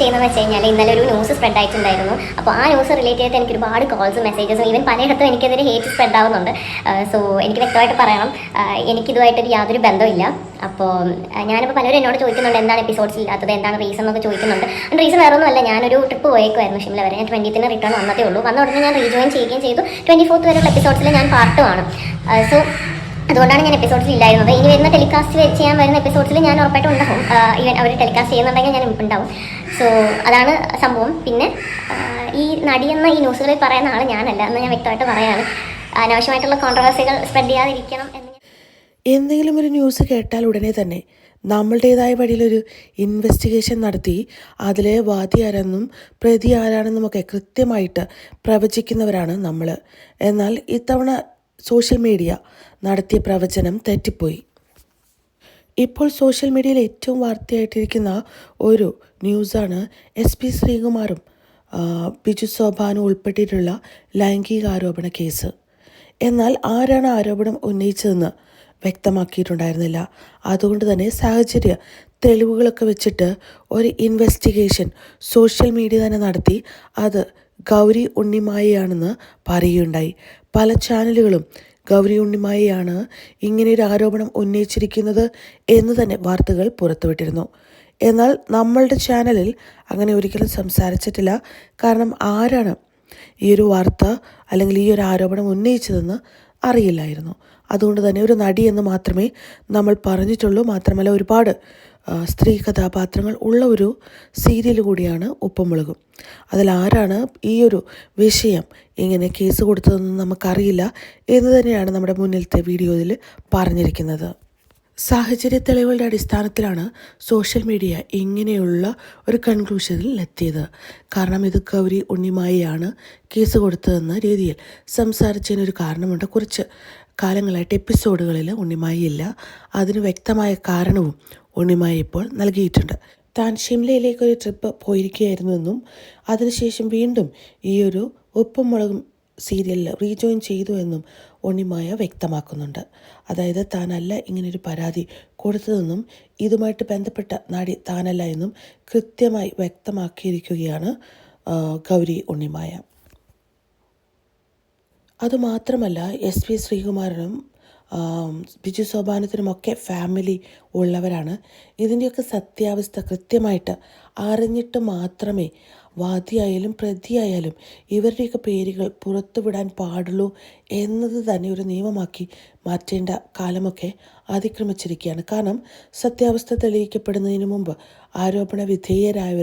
ചെയ്യുന്നതെന്ന് വെച്ച് കഴിഞ്ഞാൽ ഇന്നലെ ഒരു ന്യൂസ് സ്പ്രെഡ് ആയിട്ടുണ്ടായിരുന്നു. അപ്പോൾ ആ ന്യൂസ് റിലേറ്റ് ചെയ്തിട്ട് എനിക്ക് ഒരുപാട് കോൾസും മെസ്സേജസും ഈവൻ പലയിടത്തും എനിക്കെതിരെ ഹേറ്റ് സ്പ്രെഡ് ആവുന്നുണ്ട്. സോ എനിക്ക് വ്യക്തമായിട്ട് പറയണം എനിക്കിതുമായിട്ടൊരു യാതൊരു ബന്ധമില്ല അപ്പോൾ ഞാനിപ്പോൾ പലരും എന്നോട് ചോദിക്കുന്നുണ്ട് എന്താണ് എപ്പിസോഡ്സ് ഇല്ലാത്തത് എന്താണ് റീസൺ എന്നൊക്കെ ചോദിക്കുന്നുണ്ട്. റീസൺ വേറെ ഒന്നുമല്ല ഞാനൊരു ട്രിപ്പ് പോയേക്കുമായിരുന്നു ഷിംല വരെ. ഞാൻ ട്വന്റീത്തിന് റിട്ടേൺ വന്നതേ ഉള്ളൂ. വന്ന ഉടനെ ഞാൻ റീജോയിൻ ചെയ്യുകയും ചെയ്തു. ട്വന്റി ഫോർത്ത് വരെയുള്ള എപ്പിസോഡ്സിൽ ഞാൻ പാർട്ടുമാണ് സോ അതുകൊണ്ടാണ് ഞാൻ എപ്പിസോഡ്സിൽ ഇല്ലായിരുന്നത്. ഇനി വരുന്ന ടെലികാസ്റ്റ് ചെയ്യാൻ വരുന്ന എപ്പിസോഡ്സിൽ ഞാൻ ഉറപ്പായിട്ടും ഉണ്ടാവും. ഈവൻ അവർ ടെലികാസ്റ്റ് ചെയ്യുന്നുണ്ടെങ്കിൽ ഞാൻ ഉണ്ടാവും. സോ അതാണ് സംഭവം. പിന്നെ ഈ നടി എന്ന ഈ ന്യൂസുകളിൽ പറയുന്ന ആൾ ഞാനല്ല എന്ന് ഞാൻ വ്യക്തമായിട്ട് പറയാണ്. അനാവശ്യമായിട്ടുള്ള കോൺട്രവേഴ്സികൾ സ്പ്രെഡ് ചെയ്യാതിരിക്കണം എന്ന് എന്തെങ്കിലും ഒരു ന്യൂസ് കേട്ടാൽ ഉടനെ തന്നെ നമ്മളുടേതായ വഴിയിലൊരു ഇൻവെസ്റ്റിഗേഷൻ നടത്തി അതിലെ വാദി ആരെന്നും പ്രതി ആരാണെന്നും ആരാണെന്നുമൊക്കെ കൃത്യമായിട്ട് പ്രവചിക്കുന്നവരാണ് നമ്മൾ എന്നാൽ ഇത്തവണ സോഷ്യൽ മീഡിയ നടത്തിയ പ്രവചനം തെറ്റിപ്പോയി. ഇപ്പോൾ സോഷ്യൽ മീഡിയയിൽ ഏറ്റവും വാർത്തയായിട്ടിരിക്കുന്ന ഒരു ന്യൂസാണ് എസ് പി ശ്രീകുമാറും ബിജു സോഭാനും ഉൾപ്പെട്ടിട്ടുള്ള ലൈംഗികാരോപണ കേസ്. എന്നാൽ ആരാണ് ആരോപണം ഉന്നയിച്ചതെന്ന് വ്യക്തമാക്കിയിട്ടുണ്ടായിരുന്നില്ല. അതുകൊണ്ട് തന്നെ സാഹചര്യ തെളിവുകളൊക്കെ വെച്ചിട്ട് ഒരു ഇൻവെസ്റ്റിഗേഷൻ സോഷ്യൽ മീഡിയ തന്നെ നടത്തി അത് ഗൗരി ഉണ്ണിമായയാണെന്ന് പറയുകയുണ്ടായി. പല ചാനലുകളും ഗൗരി ഉണ്ണിമായിയാണ് ഒരു ആരോപണം ഉന്നയിച്ചിരിക്കുന്നത് എന്ന് തന്നെ വാർത്തകൾ പുറത്തുവിട്ടിരുന്നു. എന്നാൽ നമ്മളുടെ ചാനലിൽ അങ്ങനെ ഒരിക്കലും സംസാരിച്ചിട്ടില്ല. കാരണം ആരാണ് ഈ ഒരു വാർത്ത അല്ലെങ്കിൽ ഈ ഒരു ആരോപണം ഉന്നയിച്ചതെന്ന് അറിയില്ലായിരുന്നു. അതുകൊണ്ട് തന്നെ ഒരു നടി എന്ന് മാത്രമേ നമ്മൾ പറഞ്ഞിട്ടുള്ളൂ. മാത്രമല്ല ഒരുപാട് സ്ത്രീ കഥാപാത്രങ്ങൾ ഉള്ള ഒരു സീരിയൽ കൂടിയാണ് ഉപ്പുമുളകും. അതിൽ ആരാണ് ഈ ഒരു വിഷയം ഇങ്ങനെ കേസ് കൊടുത്തതെന്ന് നമുക്കറിയില്ല എന്ന് തന്നെയാണ് നമ്മുടെ മുന്നിലത്തെ വീഡിയോയിൽ പറഞ്ഞിരിക്കുന്നത്. സാഹചര്യ തെളിവുകളുടെ അടിസ്ഥാനത്തിലാണ് സോഷ്യൽ മീഡിയ ഇങ്ങനെയുള്ള ഒരു കൺക്ലൂഷനിൽ എത്തിയത്. കാരണം ഇത് കൗരി ഉണ്ണിമായിയാണ് കേസ് കൊടുത്തതെന്ന രീതിയിൽ സംസാരിച്ചതിനൊരു കാരണമുണ്ട്. കുറച്ച് കാലങ്ങളായിട്ട് എപ്പിസോഡുകളിൽ ഉണ്ണിമായി ഇല്ല. അതിന് വ്യക്തമായ കാരണവും ഉണ്ണിമായി ഇപ്പോൾ നൽകിയിട്ടുണ്ട്. താൻ ഷിംലയിലേക്ക് ഒരു ട്രിപ്പ് പോയിരിക്കുകയായിരുന്നുവെന്നും അതിനുശേഷം വീണ്ടും ഈ ഒരു ഉപ്പും മുളകും സീരിയലിൽ റീജോയിൻ ചെയ്തു എന്നും ഉണ്ണിമായ വ്യക്തമാക്കുന്നുണ്ട്. അതായത് താനല്ല ഇങ്ങനൊരു പരാതി കൊടുത്തതെന്നും ഇതുമായിട്ട് ബന്ധപ്പെട്ട നടി താനല്ല എന്നും കൃത്യമായി വ്യക്തമാക്കിയിരിക്കുകയാണ് ഗൗരി ഉണ്ണിമായ. അതുമാത്രമല്ല എസ് പി ശ്രീകുമാരനും ബിജു സോപാനത്തിനുമൊക്കെ ഫാമിലി ഉള്ളവരാണ്. ഇതിന്റെയൊക്കെ സത്യാവസ്ഥ കൃത്യമായിട്ട് അറിഞ്ഞിട്ട് മാത്രമേ വാദിയായാലും പ്രതിയായാലും ഇവരുടെയൊക്കെ പേരുകൾ പുറത്തുവിടാൻ പാടുള്ളൂ എന്നത് തന്നെ ഒരു നിയമമാക്കി മാറ്റേണ്ട കാലമൊക്കെ അതിക്രമിച്ചിരിക്കുകയാണ്. കാരണം സത്യാവസ്ഥ തെളിയിക്കപ്പെടുന്നതിന് മുമ്പ് ആരോപണ വിധേയരായവർ